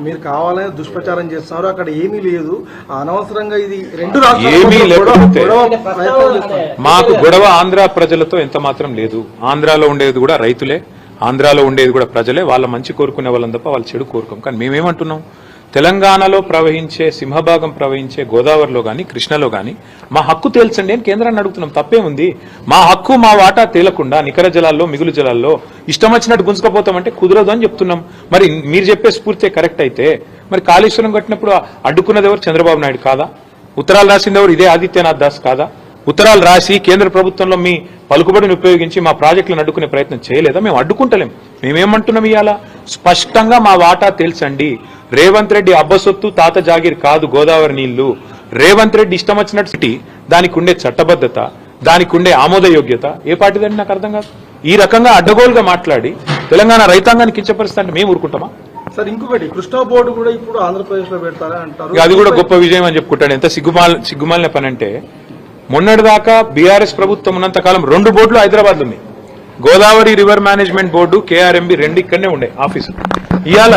మీరు కావాలని దుష్ప్రచారం చేస్తున్నారు. అక్కడ ఏమీ లేదు. అనవసరంగా ఇది రెండు ఏమీ లేకపోతే. మాకు గొడవ ఆంధ్ర ప్రజలతో ఎంత మాత్రం లేదు. ఆంధ్రాలో ఉండేది కూడా రైతులే. ఆంధ్రాలో ఉండేది కూడా ప్రజలే. వాళ్ళ మంచి కోరుకునే వాళ్ళని తప్ప వాళ్ళ చెడు కోరుకోం. కానీ మేమేమంటున్నాం? తెలంగాణలో ప్రవహించే సింహభాగం ప్రవహించే గోదావరిలో గాని కృష్ణలో గాని మా హక్కు తేల్చండి అని కేంద్రాన్ని అడుగుతున్నాం. తప్పేముంది? మా హక్కు మా వాటా తేలకుండా నికర జలాల్లో మిగులు జలాల్లో ఇష్టం వచ్చినట్టు గుంజుకపోతామంటే కుదరదు అని చెప్తున్నాం. మరి మీరు చెప్పే స్ఫూర్తి కరెక్ట్ అయితే మరి కాళేశ్వరం కట్టినప్పుడు అడ్డుకున్నది ఎవరు? చంద్రబాబు నాయుడు కాదా? ఉత్తరాలు రాసింది ఎవరు? ఇదే ఆదిత్యనాథ్ దాస్ కాదా? ఉత్తరాలు రాసి కేంద్ర ప్రభుత్వంలో మీ పలుకుబడిని ఉపయోగించి మా ప్రాజెక్టులను అడ్డుకునే ప్రయత్నం చేయలేదా? మేము అడ్డుకుంటలేం. మేమేమంటున్నాం ఇవాళ స్పష్టంగా మా వాటా తేల్చండి. రేవంత్ రెడ్డి అబ్బసొత్తు తాత జాగీర్ కాదు గోదావరి నీళ్ళు. రేవంత్ రెడ్డి ఇష్టం వచ్చినట్టు దానికి ఉండే చట్టబద్ధత దానికి ఉండే ఆమోదయోగ్యత. ఏ పార్టీదండి నాకు అర్థం కాదు. ఈ రకంగా అడ్డగోలుగా మాట్లాడి తెలంగాణ రైతాంగాన్ని కించపరిస్తే అంటే మేము ఊరుకుంటామా? సార్ ఇంకొకటి కృష్ణా బోర్డు కూడా ఇప్పుడు ఆంధ్రప్రదేశ్లో పెడతారని అంటారు. అది కూడా గొప్ప విజయం అని చెప్పుకుంటాడు ఎంత సిగ్గుమాల సిగ్గుమాలిన పని అంటే మొన్నటిదాకా బీఆర్ఎస్ ప్రభుత్వం ఉన్నంత కాలం రెండు బోర్డులు హైదరాబాద్ ఉన్నాయి. Godavari river management board KRMB రెండు ఇక్కడనే ఉండే ఆఫీసు. ఇవాళ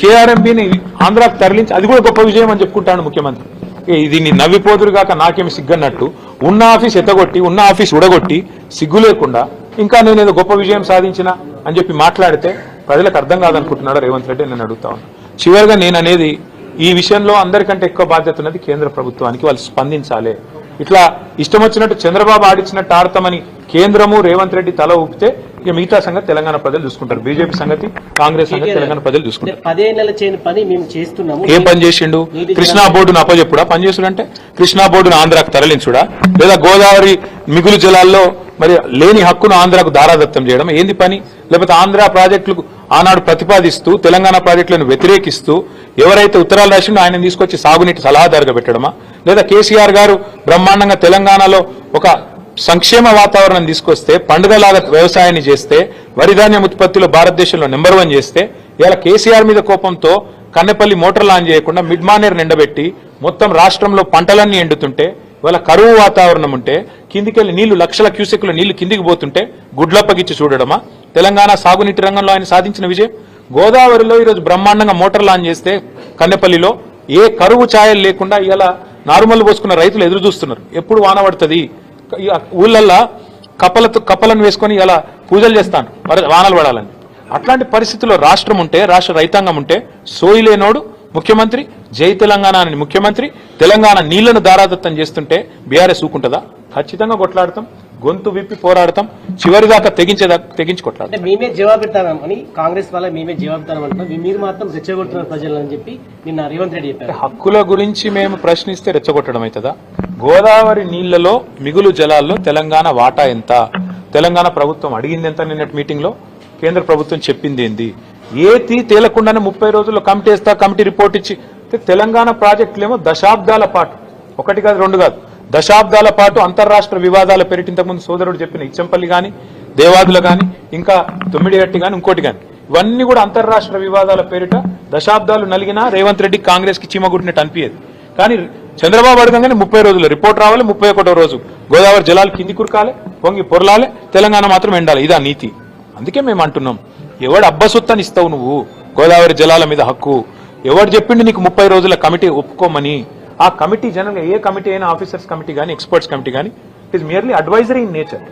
కేఆర్ఎంబిని ఆంధ్రాకు తరలించి అది కూడా గొప్ప విజయం అని చెప్పుకుంటాడు ముఖ్యమంత్రి. ఏ, ఇది నవ్విపోదురు కాక నాకేమి సిగ్గన్నట్టు. ఉన్న ఆఫీస్ ఎత్తగొట్టి ఉన్న ఆఫీస్ ఉడగొట్టి సిగ్గు లేకుండా ఇంకా నేను ఏదో గొప్ప విజయం సాధించిన అని చెప్పి మాట్లాడితే ప్రజలకు అర్థం కాదనుకుంటున్నాడు రేవంత్ రెడ్డి నేను అడుగుతా ఉన్నా. చివరిగా నేను అనేది ఈ విషయంలో అందరికంటే ఎక్కువ బాధ్యత ఉన్నది కేంద్ర ప్రభుత్వానికి వాళ్ళు స్పందించాలి. ఇట్లా ఇష్టం వచ్చినట్టు చంద్రబాబు ఆడిచ్చినట్టు ఆడతామని కేంద్రము రేవంత్ రెడ్డి తల ఊపితే ఇక మిగతా సంగతి తెలంగాణ ప్రజలు చూసుకుంటారు. బీజేపీ సంగతి కాంగ్రెస్ సంగతి తెలంగాణ ప్రజలు చూసుకుంటారు. పదేళ్ళ చేయని పని మేము చేస్తున్నాము. ఏం పని చేసిండు? కృష్ణా బోర్డును అప్పచెప్పుడా పని చేసుడంటే కృష్ణా బోర్డును ఆంధ్రాకు తరలించుడా? లేదా గోదావరి మిగులు జలాల్లో మరి లేని హక్కును ఆంధ్రాకు దారాదత్తం చేయడం ఏంది పని? లేకపోతే ఆంధ్ర ప్రాజెక్టులకు ఆనాడు ప్రతిపాదిస్తూ తెలంగాణ ప్రాజెక్టులను వ్యతిరేకిస్తూ ఎవరైతే ఉత్తరాలు రాసిండో ఆయన తీసుకొచ్చి సాగునీటి సలహాదారుగా పెట్టడమా? లేదా కేసీఆర్ గారు బ్రహ్మాండంగా తెలంగాణలో ఒక సంక్షేమ వాతావరణం తీసుకొస్తే పండుగలాగా వ్యవసాయాన్ని చేస్తే వరి ధాన్యం ఉత్పత్తిలో భారతదేశంలో నెంబర్ వన్ చేస్తే ఇలా కేసీఆర్ మీద కోపంతో కన్నెపల్లి మోటార్ లాంచ్ చేయకుండా మిడ్ మానేర్ నిండబెట్టి మొత్తం రాష్ట్రంలో పంటలన్నీ ఎండుతుంటే ఇవాళ కరువు వాతావరణం ఉంటే కిందికెళ్ళి నీళ్ళు లక్షల క్యూసెక్ల నీళ్ళు కిందికి పోతుంటే గుడ్లప్పగిచ్చి చూడడమా? తెలంగాణ సాగునీటి రంగంలో ఆయన సాధించిన విజయం? గోదావరిలో ఈరోజు బ్రహ్మాండంగా మోటార్ లాంచ్ చేస్తే కన్నెపల్లిలో ఏ కరువు ఛాయలు లేకుండా ఇలా నారుమల్లు పోసుకున్న రైతులు ఎదురు చూస్తున్నారు ఎప్పుడు వాన పడుతుంది? ఊళ్ళల్లో కప్పలతో కప్పలను వేసుకొని ఇలా పూజలు చేస్తాను వానలు పడాలని. అట్లాంటి పరిస్థితుల్లో రాష్ట్రం ఉంటే రాష్ట్ర రైతాంగం ఉంటే సోయిలేనోడు ముఖ్యమంత్రి జై తెలంగాణ అని ముఖ్యమంత్రి తెలంగాణ నీళ్ళను దారాదత్తం చేస్తుంటే బీఆర్ఎస్ ఊకుంటుందా? ఖచ్చితంగా కొట్లాడతాం. గొంతు విప్పి పోరాడతాం చివరిదాకా తెగించేదా తెగించి కొట్లాడతాం అంటే మేమే జవాబిస్తామని కాంగ్రెస్ వాళ్ళ మేమే జవాబిస్తాం అంటున్నాం మీరు మాత్రం రెచ్చగొడుతున్నారు ప్రజలని చెప్పి నిన్న రేవంత్ రెడ్డి చెప్పారు. హక్కుల గురించి మేము ప్రశ్నిస్తే రెచ్చగొట్టడం అవుతుందా? గోదావరి నీళ్ళలో మిగులు జలాల్లో తెలంగాణ వాటా ఎంత? తెలంగాణ ప్రభుత్వం అడిగింది ఎంత నిన్నటి మీటింగ్లో కేంద్ర ప్రభుత్వం చెప్పింది ఏంది? ఏతి తేలకుండానే ముప్పై రోజుల్లో కమిటీ వేస్తా కమిటీ రిపోర్ట్ ఇచ్చి తెలంగాణ ప్రాజెక్టులేమో దశాబ్దాల పాటు. ఒకటి కాదు రెండు కాదు. దశాబ్దాల పాటు అంతర్రాష్ట్ర వివాదాల పేరిట ఇంతకుముందు సోదరుడు చెప్పిన ఇచ్చంపల్లి గాని దేవాదుల గాని ఇంకా తొమ్మిడిగట్టి గాని ఇంకోటి గాని. ఇవన్నీ కూడా అంతర్రాష్ట్ర వివాదాల పేరిట దశాబ్దాలు నలిగినా రేవంత్ రెడ్డి కాంగ్రెస్కి చీమగుడినట్టు అనిపించేది కానీ చంద్రబాబు అడగంగానే ముప్పై రోజులు. రిపోర్ట్ రావాలి ముప్పై ఒకటో రోజు. గోదావరి జలాలు కింది కురకాలి పొంగి పొరలాలి తెలంగాణ మాత్రం ఎండాలి. ఇదా నీతి. అందుకే మేము అంటున్నాం ఎవడు అబ్బసొత్తని ఇస్తావు నువ్వు? గోదావరి జలాల మీద హక్కు. ఎవడు చెప్పిండు నీకు ముప్పై రోజుల కమిటీ ఒప్పుకోమని? ఆ కమిటీ జనరల్ ఏ కమిటీ అయినా ఆఫీసర్స్ కమిటీ కానీ ఎక్స్పర్ట్స్ కమిటీ కానీ it is merely advisory in nature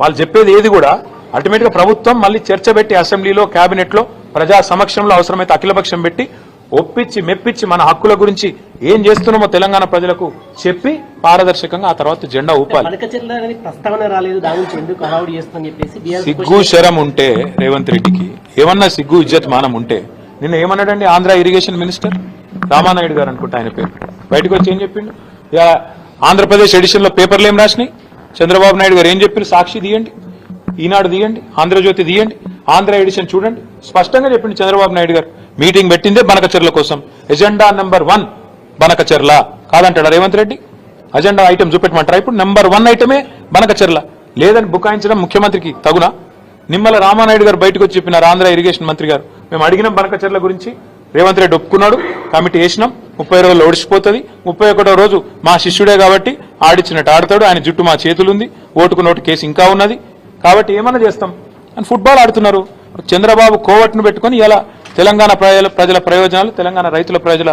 వాళ్ళు చెప్పేది ఏది కూడా అల్టిమేట్గా ప్రభుత్వం మళ్ళీ చర్చ పెట్టి అసెంబ్లీలో కేబినెట్లో ప్రజా సమక్షంలో అవసరమైతే అఖిలపక్షం పెట్టి ఒప్పించి మెప్పించి మన హక్కుల గురించి ఏం చేస్తున్నామో తెలంగాణ ప్రజలకు చెప్పి పారదర్శకంగా ఆ తర్వాత జెండా ఊపాలి. సిగ్గు శరం ఉంటే రేవంత్ రెడ్డికి ఏమన్నా సిగ్గు ఇజ్జత్ మానం ఉంటే నిన్న ఏమన్నాడండి ఆంధ్ర ఇరిగేషన్ మినిస్టర్? రామానాయుడు గారు అనుకుంటా ఆయన పేరు. బయటకు వచ్చి ఏం చెప్పిండు? ఇక ఆంధ్రప్రదేశ్ ఎడిషన్లో పేపర్లు ఏం రాసినాయి? చంద్రబాబు నాయుడు గారు ఏం చెప్పారు? సాక్షి తీయండి. ఈనాడు తీయండి. ఆంధ్రజ్యోతి తీయండి. ఆంధ్ర ఎడిషన్ చూడండి. స్పష్టంగా చెప్పిండు చంద్రబాబు నాయుడు గారు. మీటింగ్ పెట్టిందే బనకచెర్ల కోసం. Agenda number one Banakacherla. కాదంటాడు Revanth Reddy? Agenda item చూపెట్టమంటారా? ఇప్పుడు నెంబర్ వన్ ఐటమే బనకచెర్ల. లేదని బుకాయించడం ముఖ్యమంత్రికి తగునా? నిమ్మల రామానాయుడు గారు బయటకు వచ్చి చెప్పినారు ఆంధ్ర ఇరిగేషన్ మంత్రి గారు. మేము అడిగిన బనకచర్ల గురించి. రేవంత్ రెడ్డి ఒప్పుకున్నాడు. కమిటీ వేసినాం. ముప్పై రోజులు ఓడిచిపోతుంది. ముప్పై ఒకటో రోజు మా శిష్యుడే కాబట్టి ఆడిచ్చినట్టు ఆడతాడు. ఆయన జుట్టు మా చేతులుంది. ఓటుకు నోటు కేసు ఇంకా ఉన్నది. కాబట్టి ఏమన్నా చేస్తాం. అని ఫుట్బాల్ ఆడుతున్నారు. చంద్రబాబు కోవట్ను పెట్టుకొని ఇలా తెలంగాణ ప్రజల ప్రజల ప్రయోజనాలు తెలంగాణ రైతుల ప్రజల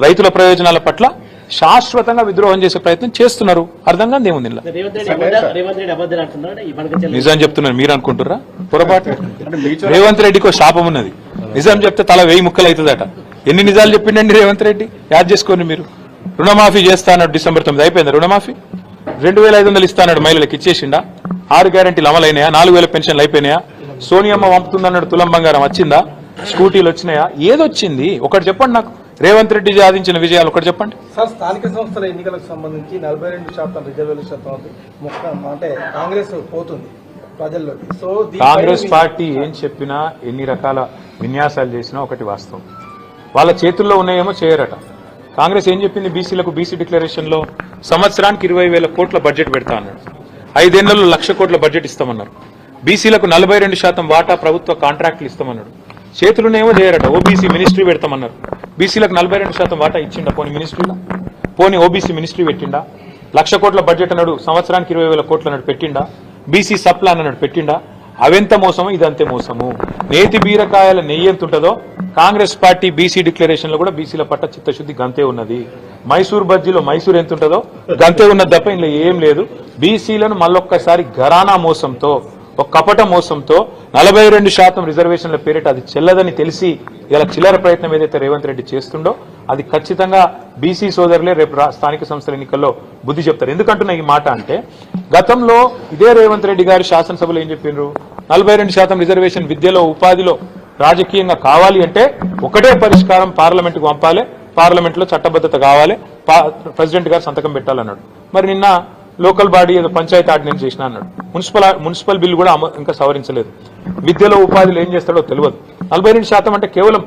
రైతుల ప్రయోజనాల పట్ల శాశ్వతంగా విద్రోహం చేసే ప్రయత్నం చేస్తున్నారు. అర్థం కాదు ఏముంది ఇందులో. రేవంత్ రెడ్డి అబద్ధ- రేవంత్ రెడ్డి అబద్ధాలు అంటున్నాడు ఈ బనకచర్ల నిజం చెప్తున్నారు. మీరు అనుకుంటుర్రా? పొరపాటు. రేవంత్ రెడ్డికి ఒక శాపం ఉన్నది. నిజం చెప్తే తల వెయ్యి ముక్కలు అవుతుందట ఎన్ని నిజాలు చెప్పిండండి రేవంత్ రెడ్డి? యాడ్ చేసుకోండి మీరు. రుణమాఫీ చేస్తా అన్నాడు డిసెంబర్ తొమ్మిది. అయిపోయిందా రుణమాఫీ? రెండు వేల ఐదు వందలు ఇస్తా అన్నాడు మహిళలకు ఇచ్చేసిండా? ఆరు గ్యారెంటీలు అమలైనాయా? నాలుగు వేల పెన్షన్లు అయిపోయినాయా? సోనియమ్మ పంపుతుందన్నాడు తులం బంగారం వచ్చిందా? స్కూటీలు వచ్చినాయా? ఏదొచ్చింది ఒకటి చెప్పండి నాకు. రేవంత్ రెడ్డి సాధించిన విజయాలు ఒకటి చెప్పండి. సార్ స్థానిక సంస్థల ఎన్నికలకు సంబంధించి నలభై రెండు శాతం రిజర్వేషన్ అంటే కాంగ్రెస్ పోతుంది ప్రజల్లోకి. సో దీనిపై కాంగ్రెస్ పార్టీ ఏం చెప్పినా ఎన్ని రకాల విన్యాసాలు చేసినా ఒకటి వాస్తవం. వాళ్ళ చేతుల్లో ఉన్నాయేమో చేయరట. కాంగ్రెస్ ఏం చెప్పింది? బీసీలకు బీసీ డిక్లరేషన్లో సంవత్సరానికి ఇరవై వేల కోట్ల బడ్జెట్ పెడతా అన్నాడు. ఐదేళ్ళలో లక్ష కోట్ల బడ్జెట్ ఇస్తామన్నారు. బీసీలకు నలభై రెండు శాతం వాటా ప్రభుత్వ కాంట్రాక్టులు ఇస్తామన్నాడు. చేతులునేమో చేయరట. OBC ministry పెడతామన్నారు. బీసీలకు నలభై రెండు శాతం వాటా ఇచ్చిండా పోనీ మినిస్ట్రీలో? పోనీ ఓబీసీ మినిస్ట్రీ పెట్టిండా? లక్ష కోట్ల బడ్జెట్ అన్నాడు సంవత్సరానికి ఇరవై వేల కోట్లు అన్నాడు పెట్టిండా? బీసీ సబ్ ప్లాన్ అన్నాడు పెట్టిండా? అవెంత మోసము ఇదంతే మోసము. నేతి బీరకాయల నెయ్యి ఎంత ఉంటుందో కాంగ్రెస్ పార్టీ బీసీ డిక్లరేషన్లో కూడా బీసీల పట్ల చిత్తశుద్ధి గంతే ఉన్నది. మైసూర్ బజ్జీలో మైసూర్ ఎంత ఉంటుందో గంతే ఉన్నది తప్ప ఇందులో ఏం లేదు. బీసీలను మళ్ళొక్కసారి ఘరానా మోసంతో ఒక కపట మోసంతో నలభై రెండు శాతం రిజర్వేషన్ల పేరిట అది చెల్లదని తెలిసి ఇలా చిల్లర ప్రయత్నం ఏదైతే రేవంత్ రెడ్డి చేస్తుండో అది ఖచ్చితంగా బీసీ సోదరులే రేపు స్థానిక సంస్థల ఎన్నికల్లో బుద్ధి చెప్తారు. ఎందుకంటున్నా ఈ మాట అంటే గతంలో ఇదే రేవంత్ రెడ్డి గారు శాసనసభలో ఏం చెప్పిండ్రు నలభై రెండు శాతం రిజర్వేషన్ విద్యలో ఉపాధిలో రాజకీయంగా కావాలి అంటే ఒకటే పరిష్కారం పార్లమెంట్కు పంపాలి. పార్లమెంట్లో చట్టబద్ధత కావాలి. ప్రెసిడెంట్ గారు సంతకం పెట్టాలన్నాడు. మరి నిన్న లోకల్ బాడీ ఏదో పంచాయతీ ఆర్డినెన్స్ చేసిన అన్నాడు. మున్సిపల్ మున్సిపల్ బిల్లు కూడా ఇంకా సవరించలేదు. విద్యలో ఉపాధిలో ఏం చేస్తాడో తెలియదు. నలభై రెండు శాతం అంటే కేవలం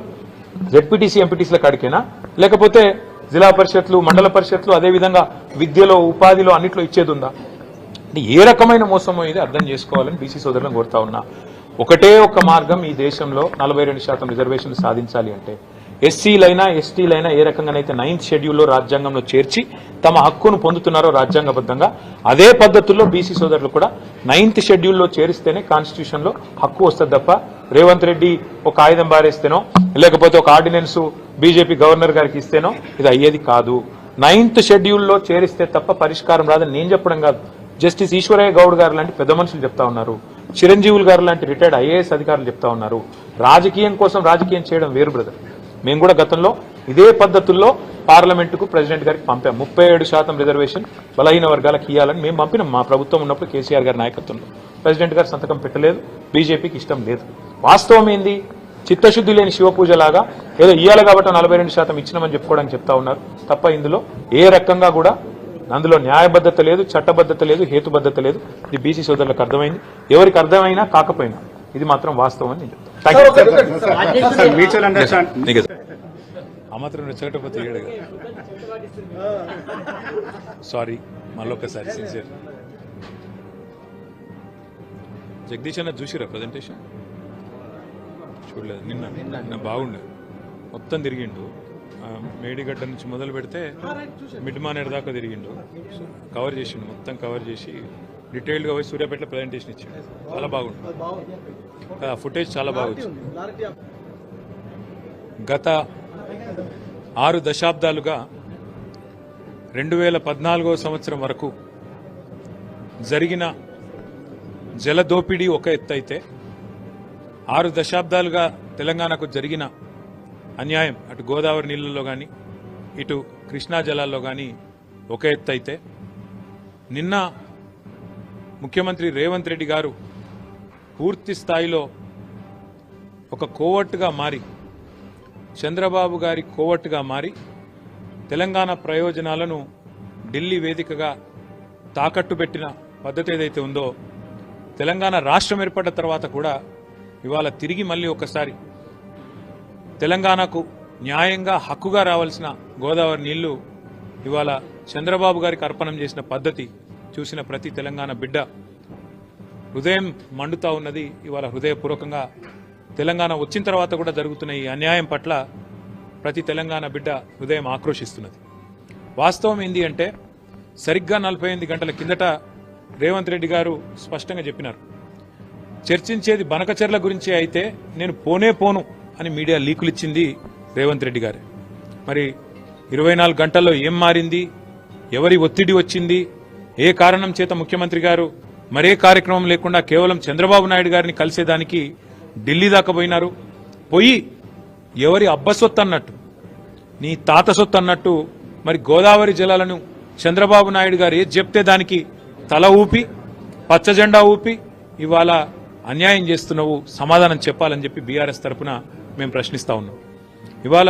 జెడ్పీటీసీ ఎంపీటీసీల కాడికేనా? లేకపోతే జిల్లా పరిషత్లు మండల పరిషత్లు అదే విధంగా విద్యలో ఉపాధిలో అన్నిట్లో ఇచ్చేది ఉందా? అంటే ఏ రకమైన మోసమో ఇది అర్థం చేసుకోవాలని బీసీ సోదరులను కోరుతా ఉన్నా. ఒకటే ఒక మార్గం ఈ దేశంలో నలభై రెండు శాతం రిజర్వేషన్లు సాధించాలి అంటే. ఎస్సీలైనా ఎస్టీలైనా ఏ రకంగానైతే నైన్త్ షెడ్యూల్లో రాజ్యాంగంలో చేర్చి తమ హక్కును పొందుతున్నారో రాజ్యాంగబద్ధంగా అదే పద్ధతుల్లో బీసీ సోదరులు కూడా నైన్త్ షెడ్యూల్లో చేరిస్తేనే కాన్స్టిట్యూషన్లో హక్కు వస్తుంది తప్ప రేవంత్ రెడ్డి ఒక ఆయుధం బారేస్తేనో లేకపోతే ఒక ఆర్డినెన్స్ బీజేపీ గవర్నర్ గారికి ఇస్తేనో ఇది అయ్యేది కాదు. నైన్త్ షెడ్యూల్లో చేరిస్తే తప్ప పరిష్కారం రాదని నేను చెప్పడం కాదు. జస్టిస్ ఈశ్వరయ్య గౌడ్ గారు లాంటి పెద్ద మనుషులు చెప్తా ఉన్నారు. చిరంజీవులు గారు లాంటి రిటైర్డ్ ఐఏఎస్ అధికారులు చెప్తా ఉన్నారు. రాజకీయం కోసం రాజకీయం చేయడం వేరు బ్రదర్. మేము కూడా గతంలో ఇదే పద్ధతుల్లో పార్లమెంటుకు ప్రెసిడెంట్ గారికి పంపాం. ముప్పై ఏడు శాతం రిజర్వేషన్ బలహీన వర్గాలకు ఇవ్వాలని మేము పంపినాం. మా ప్రభుత్వం ఉన్నప్పుడు కేసీఆర్ గారి నాయకత్వంలో. ప్రెసిడెంట్ గారు సంతకం పెట్టలేదు. బీజేపీకి ఇష్టం లేదు. వాస్తవం ఏంది? చిత్తశుద్ధి లేని శివ పూజలాగా ఏదో ఇయ్యాలి కాబట్టి నలభై రెండు శాతం ఇచ్చినామని చెప్పుకోవడానికి చెప్తా ఉన్నారు. తప్ప ఇందులో ఏ రకంగా కూడా అందులో న్యాయబద్ధత లేదు చట్టబద్ధత లేదు హేతుబద్ధత లేదు. ఇది బీసీ సోదరులకు అర్థమైంది. ఎవరికి అర్థమైనా కాకపోయినా ఇది మాత్రం వాస్తవం అని you. సార్, మళ్ళొకసారి సిన్సియర్ జగదీష్ అన్న చూసిరా ప్రజెంటేషన్ చూడలేదు నిన్న నిన్న. బాగుండే. మొత్తం తిరిగిండు. మేడిగడ్డ నుంచి మొదలు పెడితే మిడ్ దాకా తిరిగిండు. కవర్ చేసిండు మొత్తం కవర్ చేసి డీటెయిల్గా పోయి సూర్యాపేటలో ప్రజెంటేషన్ ఇచ్చిండు. చాలా బాగుంటుంది ఆ ఫుటేజ్ చాలా బాగుంది గత ఆరు దశాబ్దాలుగా రెండు వేల పద్నాలుగో సంవత్సరం వరకు జరిగిన జల దోపిడీ ఒక ఎత్తు అయితే ఆరు దశాబ్దాలుగా తెలంగాణకు జరిగిన అన్యాయం. అటు గోదావరి నీళ్ళల్లో కానీ ఇటు కృష్ణా జలాల్లో కానీ ఒక ఎత్తు అయితే నిన్న ముఖ్యమంత్రి రేవంత్ రెడ్డి గారు పూర్తి స్థాయిలో ఒక కోవట్టుగా మారి చంద్రబాబు గారి కోవట్టుగా మారి తెలంగాణ ప్రయోజనాలను ఢిల్లీ వేదికగా తాకట్టు పెట్టిన పద్ధతి ఏదైతే ఉందో తెలంగాణ రాష్ట్రం ఏర్పడ్డ తర్వాత కూడా ఇవాళ తిరిగి మళ్ళీ ఒకసారి తెలంగాణకు న్యాయంగా హక్కుగా రావాల్సిన గోదావరి నీళ్ళు ఇవాళ చంద్రబాబు గారికి అర్పణం చేసిన పద్ధతి చూసిన ప్రతి తెలంగాణ బిడ్డ హృదయం మండుతా ఉన్నది. ఇవాళ హృదయపూర్వకంగా తెలంగాణ వచ్చిన తర్వాత కూడా జరుగుతున్న ఈ అన్యాయం పట్ల ప్రతి తెలంగాణ బిడ్డ హృదయం ఆక్రోషిస్తున్నది వాస్తవం ఏంది అంటే సరిగ్గా నలభై ఎనిమిది గంటల కిందట రేవంత్ రెడ్డి గారు స్పష్టంగా చెప్పినారు. చర్చించేది బనకచర్ల గురించి అయితే నేను పోనే పోను. అని మీడియా లీకులు ఇచ్చింది రేవంత్ రెడ్డి గారే. మరి ఇరవై నాలుగు గంటల్లో ఏం మారింది? ఎవరి ఒత్తిడి వచ్చింది? ఏ కారణం చేత ముఖ్యమంత్రి గారు మరే కార్యక్రమం లేకుండా కేవలం చంద్రబాబు నాయుడు గారిని కలిసేదానికి ఢిల్లీ దాకా పోయినారు? పోయి ఎవరి అబ్బసొత్తు అన్నట్టు నీ తాత సొత్తు అన్నట్టు మరి గోదావరి జలాలను చంద్రబాబు నాయుడు గారు ఏది చెప్తే దానికి తల ఊపి పచ్చ జెండా ఊపి ఇవాళ అన్యాయం చేస్తున్నావు సమాధానం చెప్పాలని చెప్పి బీఆర్ఎస్ తరపున మేము ప్రశ్నిస్తా ఉన్నాం. ఇవాళ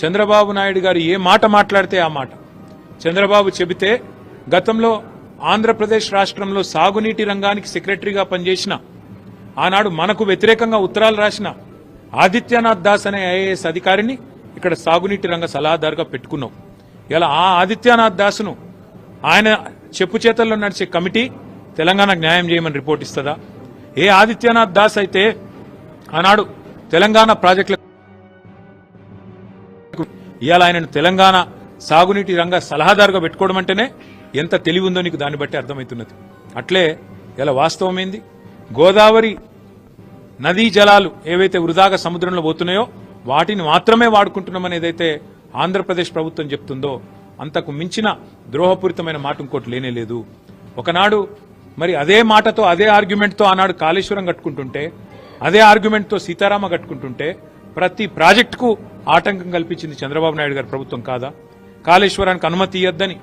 చంద్రబాబు నాయుడు గారు ఏ మాట మాట్లాడితే ఆ మాట. చంద్రబాబు చెబితే గతంలో ఆంధ్రప్రదేశ్ రాష్ట్రంలో సాగునీటి రంగానికి సెక్రటరీగా పనిచేసిన ఆనాడు మనకు వ్యతిరేకంగా ఉత్తరాలు రాసిన ఆదిత్యనాథ్ దాస్ అనే ఐఏఎస్ అధికారిని ఇక్కడ సాగునీటి రంగ సలహాదారుగా పెట్టుకున్నాం. ఇలా ఆ ఆదిత్యనాథ్ దాసును ఆయన చెప్పు చేతల్లో నడిచే కమిటీ తెలంగాణకు న్యాయం చేయమని రిపోర్ట్ ఇస్తుందా? ఏ ఆదిత్యనాథ్ దాస్ అయితే ఆనాడు తెలంగాణ ప్రాజెక్టులకు ఇవాళ ఆయనను తెలంగాణ సాగునీటి రంగ సలహాదారుగా పెట్టుకోవడం అంటేనే ఎంత తెలివి ఉందో నీకు దాన్ని బట్టి అర్థమవుతున్నది. అట్లే ఇలా వాస్తవమైంది గోదావరి నదీ జలాలు ఏవైతే వృధాగా సముద్రంలో పోతున్నాయో వాటిని మాత్రమే వాడుకుంటున్నామని ఏదైతే ఆంధ్రప్రదేశ్ ప్రభుత్వం చెప్తుందో అంతకు మించిన ద్రోహపూరితమైన మాట ఇంకోటి లేనే లేదు. ఒకనాడు మరి అదే మాటతో అదే ఆర్గ్యుమెంట్తో ఆనాడు కాళేశ్వరం కట్టుకుంటుంటే అదే ఆర్గ్యుమెంట్తో సీతారామ కట్టుకుంటుంటే ప్రతి ప్రాజెక్టుకు ఆటంకం కల్పించింది చంద్రబాబు నాయుడు గారి ప్రభుత్వం కాదా? కాళేశ్వరానికి అనుమతి ఇవ్వద్దని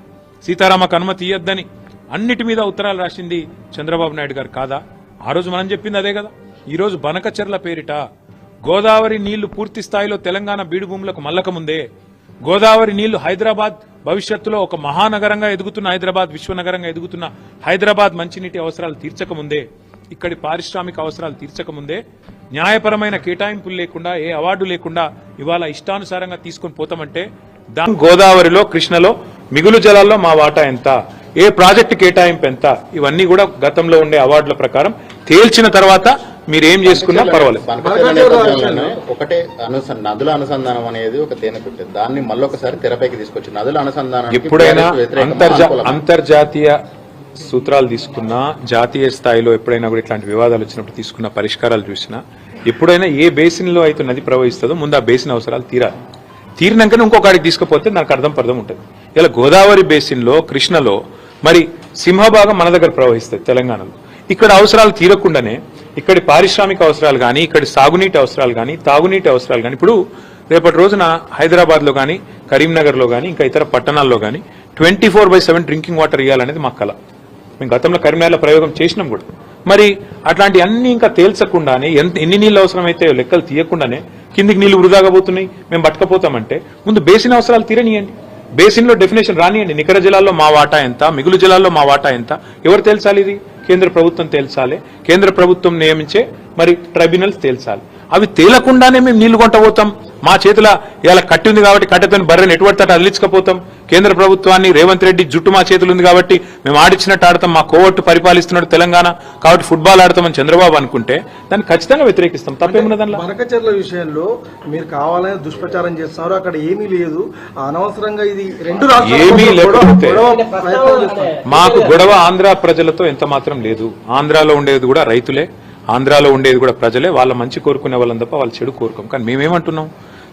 సీతారామకు అనుమతి ఇవ్వద్దని అన్నిటి మీద ఉత్తరాలు రాసింది చంద్రబాబు నాయుడు గారు కాదా? ఆ రోజు మనం చెప్పింది అదే కదా. ఈరోజు బనకచెర్ల పేరిట గోదావరి నీళ్ళు పూర్తి స్థాయిలో తెలంగాణ బీడు భూములకు మల్లకముందే గోదావరి నీళ్ళు హైదరాబాద్ భవిష్యత్తులో ఒక మహానగరంగా ఎదుగుతున్న హైదరాబాద్ విశ్వనగరంగా ఎదుగుతున్న హైదరాబాద్ మంచినీటి అవసరాలు తీర్చకముందే ఇక్కడి పారిశ్రామిక అవసరాలు తీర్చక ముందే న్యాయపరమైన కేటాయింపులు లేకుండా ఏ అవార్డు లేకుండా ఇవాళ ఇష్టానుసారంగా తీసుకొని పోతామంటే దా- గోదావరిలో కృష్ణలో మిగులు జలాల్లో మా వాటా ఎంత? ఏ ప్రాజెక్టు కేటాయింపు ఎంత? ఇవన్నీ కూడా గతంలో ఉండే అవార్డుల ప్రకారం తేల్చిన తర్వాత మీరు ఏం చేసుకున్నా పర్వాలేదు. ఒకటే అనుసంధానం నదుల అనుసంధానం అనేది ఒక తేనె దాన్ని మళ్ళొకసారి తెరపైకి తీసుకొచ్చి నదుల అనుసంధానం ఎప్పుడైనా అంతర్జా అంతర్జాతీయ సూత్రాలు తీసుకున్నా జాతీయ స్థాయిలో ఎప్పుడైనా కూడా ఇట్లాంటి వివాదాలు వచ్చినప్పుడు తీసుకున్న పరిష్కారాలు చూసినా ఎప్పుడైనా ఏ బేసిన్లో అయితే నది ప్రవహిస్తుందో ముందు ఆ బేసిన్ అవసరాలు తీరాలి. తీరినాకనే ఇంకొకడికి తీసుకుపోతే నాకు అర్థం పర్థం ఉంటుంది. ఇలా గోదావరి బేసిన్లో కృష్ణలో మరి సింహభాగం మన దగ్గర ప్రవహిస్తుంది తెలంగాణలో. ఇక్కడ అవసరాలు తీరకుండానే ఇక్కడి పారిశ్రామిక అవసరాలు కానీ ఇక్కడి సాగునీటి అవసరాలు కానీ తాగునీటి అవసరాలు కానీ ఇప్పుడు రేపటి రోజున హైదరాబాద్లో కానీ కరీంనగర్లో కానీ ఇంకా ఇతర పట్టణాల్లో కానీ twenty four by seven drinking water ఇవ్వాలనేది మా కళ మేము గతంలో కరీంనగర్లో ప్రయోగం చేసినాం కూడా. మరి అట్లాంటి అన్ని ఇంకా తేల్చకుండానే ఎంత ఎన్ని నీళ్ళు అవసరమైతే లెక్కలు తీయకుండానే కిందికి నీళ్ళు వృధాగా పోతున్నాయి మేము పట్టుకపోతామంటే ముందు బేసిన్ అవసరాలు తీరనియండి. బేసిన్లో డెఫినేషన్ రానియండి. నికర జలాల్లో మా వాటా ఎంత మిగులు జలాల్లో మా వాటా ఎంత ఎవరు తేల్చాలి ఇది? కేంద్ర ప్రభుత్వం తేల్చాలి. కేంద్ర ప్రభుత్వం నియమించే మరి ట్రైబ్యునల్స్ తేల్చాలి. అవి తేలకుండానే మేము నీళ్ళు కొంటబోతాం. మా చేతుల ఇలా కట్టి ఉంది కాబట్టి కట్టెతో బర్రెని ఎటువంటి తట అదిలించకపోతాం కేంద్ర ప్రభుత్వాన్ని రేవంత్ రెడ్డి జుట్టు మా చేతులు ఉంది కాబట్టి మేము ఆడిచ్చినట్టు ఆడతాం మా కోవట్టు పరిపాలిస్తున్నాడు తెలంగాణ. కాబట్టి ఫుట్బాల్ ఆడతామని చంద్రబాబు అనుకుంటే దాన్ని ఖచ్చితంగా వ్యతిరేకిస్తాం. తప్పేమున్న దానిలో? విషయంలో మీరు కావాలని దుష్ప్రచారం చేస్తున్నారు. అక్కడ ఏమీ లేదు. అనవసరంగా ఇది రెండు ఏమీ లేకపోతే-. మాకు గొడవ ఆంధ్ర ప్రజలతో ఎంత మాత్రం లేదు. ఆంధ్రాలో ఉండేది కూడా రైతులే ఆంధ్రాలో ఉండేది కూడా ప్రజలే. వాళ్ళ మంచి కోరుకునే వాళ్ళని తప్ప వాళ్ళు చెడు కోరుకోం. కానీ మేమేమంటున్నాం?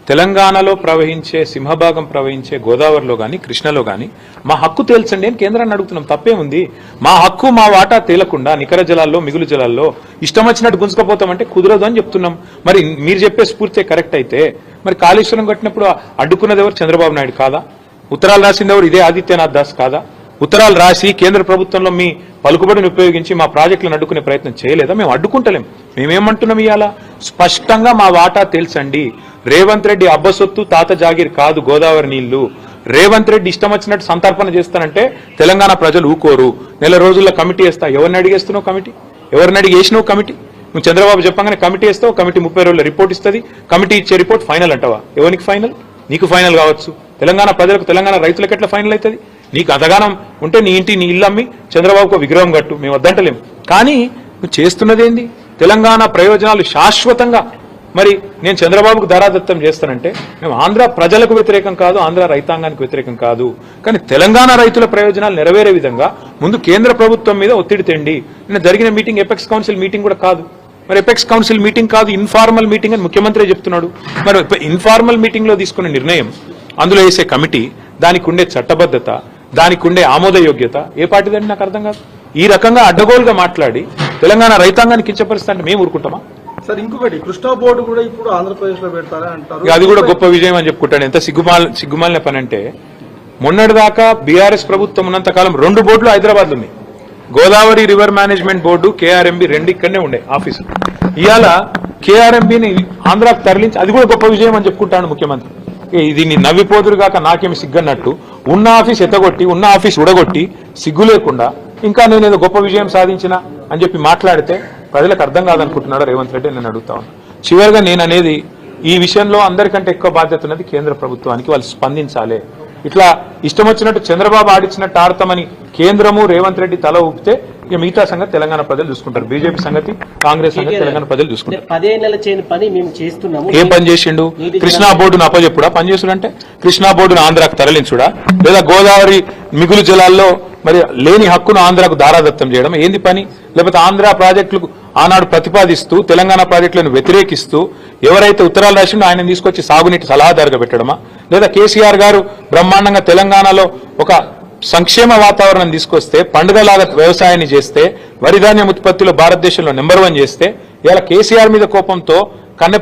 తెలంగాణలో ప్రవహించే సింహభాగం ప్రవహించే గోదావరిలో కానీ కృష్ణలో కానీ మా హక్కు తేల్చండి అని కేంద్రాన్ని అడుగుతున్నాం. తప్పేముంది? మా హక్కు మా వాటా తేలకుండా నికర జలాల్లో మిగులు జలాల్లో ఇష్టం వచ్చినట్టు గుంజుకపోతామంటే కుదరదు అని చెప్తున్నాం. మరి మీరు చెప్పే స్ఫూర్తి కరెక్ట్ అయితే మరి కాళేశ్వరం కట్టినప్పుడు అడ్డుకున్నది ఎవరు? చంద్రబాబు నాయుడు కాదా? ఉత్తరాలు రాసింది ఎవరు? ఇదే ఆదిత్యనాథ్ దాస్ కాదా? ఉత్తరాలు రాసి కేంద్ర ప్రభుత్వంలో మీ పలుకుబడిని ఉపయోగించి మా ప్రాజెక్టులను అడ్డుకునే ప్రయత్నం చేయలేదా? మేము అడ్డుకుంటలేం. మేమేమంటున్నాం ఇవాళ స్పష్టంగా మా వాటా తెలుసండి రేవంత్ రెడ్డి అబ్బసొత్తు తాత జాగీర్ కాదు గోదావరి నీళ్ళు. రేవంత్ రెడ్డి ఇష్టం వచ్చినట్టు సంతర్పణ చేస్తానంటే తెలంగాణ ప్రజలు ఊకోరు. నెల రోజుల్లో కమిటీ వేస్తా. ఎవరిని అడిగేస్తున్నావు కమిటీ? ఎవరిని అడిగేసినావు కమిటీ? నువ్వు చంద్రబాబు చెప్పగానే కమిటీ వేస్తావు కమిటీ ముప్పై రోజుల రిపోర్ట్ ఇస్తుంది. కమిటీ ఇచ్చే రిపోర్ట్ ఫైనల్ అంటావా? ఎవరికి ఫైనల్? నీకు ఫైనల్ కావచ్చు. తెలంగాణ ప్రజలకు తెలంగాణ రైతులకు ఎట్లా ఫైనల్ అవుతుంది? నీకు అదగానం ఉంటే నీ ఇంటి నీ ఇల్లు అమ్మి చంద్రబాబుకు విగ్రహం కట్టు మేము వద్దంటలేము. కానీ నువ్వు చేస్తున్నదేంది? తెలంగాణ ప్రయోజనాలు శాశ్వతంగా. మరి నేను చంద్రబాబుకు ధారాదత్తం చేస్తానంటే మేము ఆంధ్ర ప్రజలకు వ్యతిరేకం కాదు ఆంధ్ర రైతాంగానికి వ్యతిరేకం కాదు. కానీ తెలంగాణ రైతుల ప్రయోజనాలు నెరవేరే విధంగా ముందు కేంద్ర ప్రభుత్వం మీద ఒత్తిడి తెండి. నిన్న జరిగిన మీటింగ్ ఎపెక్స్ కౌన్సిల్ మీటింగ్ కూడా కాదు. మరి ఎపెక్స్ కౌన్సిల్ మీటింగ్ కాదు ఇన్ఫార్మల్ మీటింగ్ అని ముఖ్యమంత్రి చెప్తున్నాడు. మరి ఇన్ఫార్మల్ మీటింగ్లో తీసుకున్న నిర్ణయం అందులో వేసే కమిటీ దానికి ఉండే చట్టబద్ధత దానికి ఉండే ఆమోదయోగ్యత. ఏ పార్టీదని నాకు అర్థం కాదు. ఈ రకంగా అడ్డగోలుగా మాట్లాడి తెలంగాణ రైతాంగాన్ని కించపరిస్తా అంటే మేము ఊరుకుంటామా? సార్ ఇంకొకటి కృష్ణా బోర్డు కూడా ఇప్పుడు ఆంధ్రప్రదేశ్లో పెడతారని అంటారు? అది కూడా గొప్ప విజయం అని చెప్పుకుంటాను. ఎంత సిగ్గుమాల సిగ్గుమాలిన పని అంటే మొన్నటిదాకా బీఆర్ఎస్ ప్రభుత్వం ఉన్నంత కాలం రెండు బోర్డులు హైదరాబాద్ ఉన్నాయి Godavari river management board KRMB రెండు ఇక్కడనే ఉండే ఆఫీసు. ఇవాళ కేఆర్ఎంబిని ఆంధ్రాకు తరలించి అది కూడా గొప్ప విజయం అని చెప్పుకుంటాను ముఖ్యమంత్రి. ఏ ఇది నీ నవ్విపోదురు కాక నాకేమి సిగ్గన్నట్టు. ఉన్న ఆఫీస్ ఎత్తగొట్టి ఉన్న ఆఫీస్ ఉడగొట్టి సిగ్గు లేకుండా ఇంకా నేను ఏదో గొప్ప విజయం సాధించిన అని చెప్పి మాట్లాడితే ప్రజలకు అర్థం కాదనుకుంటున్నాడు రేవంత్ రెడ్డి నేను అడుగుతా ఉన్నాను చివరిగా నేను అనేది ఈ విషయంలో అందరికంటే ఎక్కువ బాధ్యత ఉన్నది కేంద్ర ప్రభుత్వానికి వాళ్ళు స్పందించాలి. ఇట్లా ఇష్టం వచ్చినట్టు చంద్రబాబు ఆడిచ్చినట్టు ఆడతామని కేంద్రము రేవంత్ రెడ్డి తల ఊపితే ఇక మిగతా సంగతి తెలంగాణ ప్రజలు చూసుకుంటారు. బీజేపీ సంగతి కాంగ్రెస్ సంగతి తెలంగాణ ప్రజలు చూసుకుంటారు. పదేళ్ళ చేయని పని మేము చేస్తున్నాము. ఏం పని చేసిండు? కృష్ణా బోర్డును అప్పచెప్పుడా పని చేసుడంటే కృష్ణా బోర్డును ఆంధ్రాకు తరలించుడా? లేదా గోదావరి మిగులు జలాల్లో మరి లేని హక్కును ఆంధ్రాకు దారాదత్తం చేయడం ఏంది పని? లేకపోతే ఆంధ్ర ప్రాజెక్టులకు ఆనాడు ప్రతిపాదిస్తూ తెలంగాణ ప్రాజెక్టులను వ్యతిరేకిస్తూ ఎవరైతే ఉత్తరాలు రాసిండో ఆయన తీసుకొచ్చి సాగునీటి సలహాదారుగా పెట్టడమా? లేదా కేసీఆర్ గారు బ్రహ్మాండంగా తెలంగాణలో ఒక సంక్షేమ వాతావరణం తీసుకొస్తే పండుగలాగా వ్యవసాయాన్ని చేస్తే వరిధాన్యం ఉత్పత్తిలో భారతదేశంలో నెంబర్ వన్ చేస్తే ఇలా కేసీఆర్ మీద కోపంతో